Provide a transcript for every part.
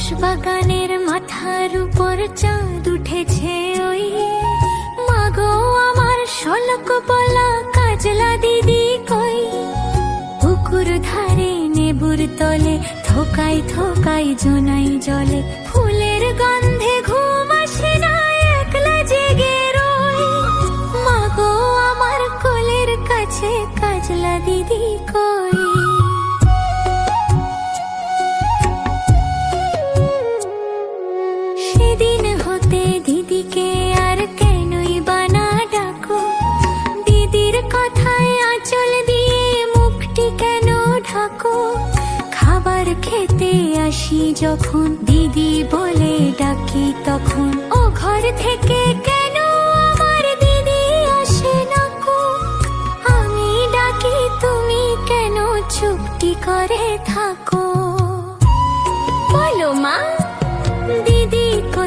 বাঁশ বাগানের মাথার উপর চাঁদ উঠেছে ওই। মাগো, আমার শলক বলা কাজলা দিদি কই? পুকুর ধারে নেবুর তলে থোকাই থোকাই জোনাই জলে। ফুলের গন্ধে ঘুম আসে না, একলা জেগে রই। মাগো, আমার কোলের কাছে কাজলা দিদি কই? হতে দিদিকে আর কেনই বানা ডাকো? দিদির কথায় দিয়ে মুখটি কেন খাবার খেতে আসি যখন দিদি বলে ডাকি তখন। ও ঘর থেকে কেন আমার দিদি আসে না কো? আমি ডাকি, তুমি কেন চুপটি করে থাকো?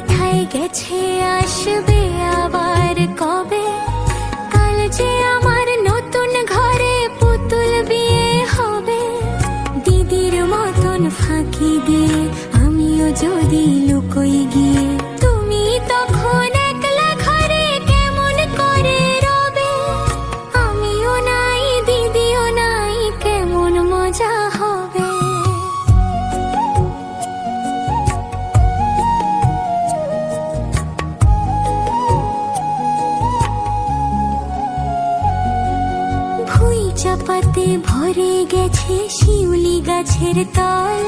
কোথায় গেছে আসবে আবার কবে? কাল যে আমার নতুন ঘরে পুতুল বিয়ে হবে। দিদির মতন ফাঁকি দিয়ে আমিও যদি লুকোই চাপাতে ভরে গেছে শিউলি গাছের তল।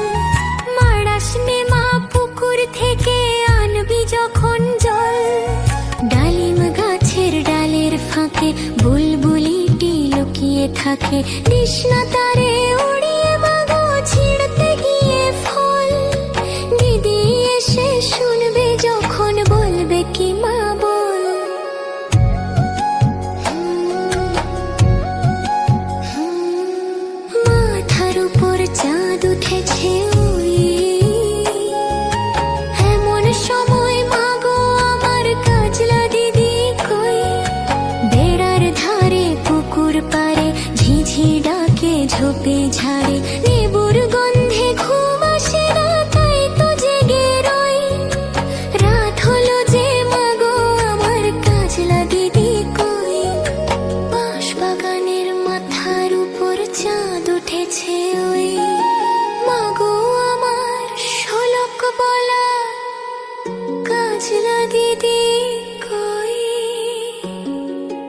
মারাস নে মা পুকুর থেকে, আনবি যখন জল। ডালিম গাছের ডালের ফাঁকে বুলবুলিটি লুকিয়ে থাকে। কৃষ্ণা তারে উড়িয়ে মাগো ছিঁড়তে গিয়ে ফল। দিদি এসে শুনবে যখন বলবে কি মা ঝোপে ঝাড়ে গন্ধে ঘুম আসে তাই তো জেগে রই। রাত হলো যে মাগো, আমার কাজ লাগে কই বাঁশ বাগানের মাথার উপর চাঁদ উঠেছে ওই। মাগো, আমার শোলক বলা কাজ লাগে